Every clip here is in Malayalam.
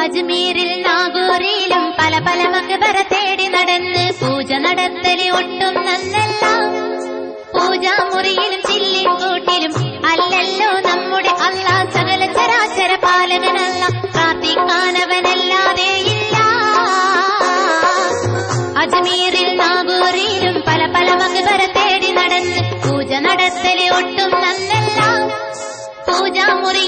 അജ്മീരിൽ നാഗൂരിലും പല പല മക്ബറ തേടി നടന്ന് പൂജ നടത്തലി ഒട്ടും നന്നല്ല പൂജാമുറിയിലും പാലകനല്ല പ്രാർത്ഥിക്കാനവനല്ലാതെ ഇല്ല. അജ്മീരിൽ നാഗൂരിലും പല പല മകബര തേടി നടന്ന് പൂജ നടത്തൽ ഒട്ടും നന്നല്ല പൂജാമുറിയിലും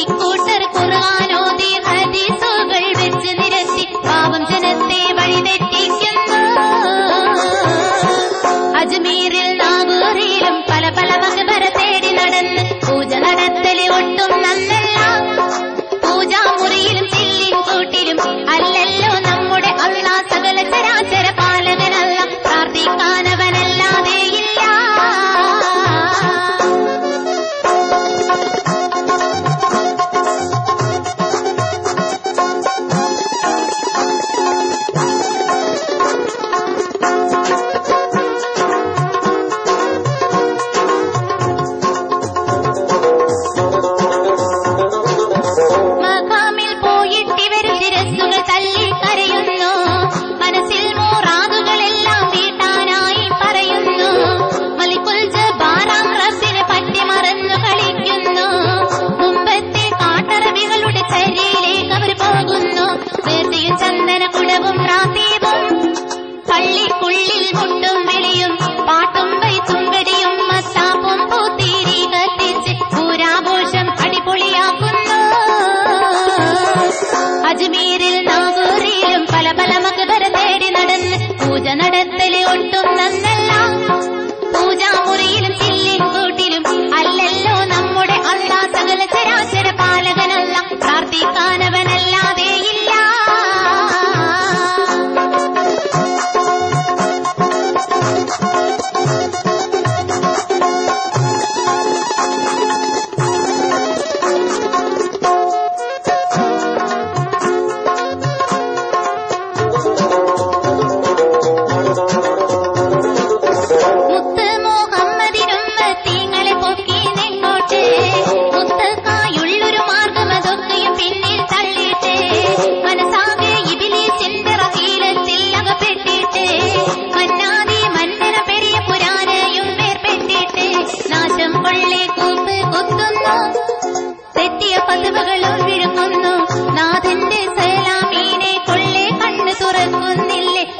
ഇക്കൂട്ടർ ഖുർആാനോദി ഹദീസുകൾ അജ്മീരിൽ നാഗൂറിലും പല പല മകബര തേടി നടന്ന് പൂജ നടത്തൽ ഒട്ടും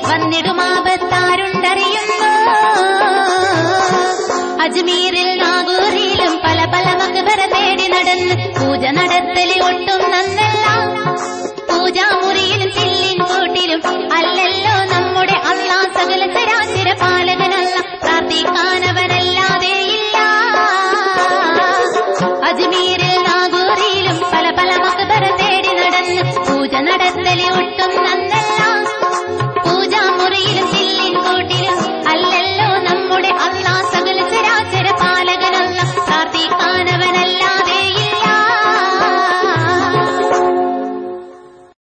വന്നിടുമാപത്താരുണ്ടറിയുന്നു അജ്മീരിൽ നാഗൂരിലും പല പല മകബര തേടി നടന്ന് പൂജ നടത്തലി ഒട്ടും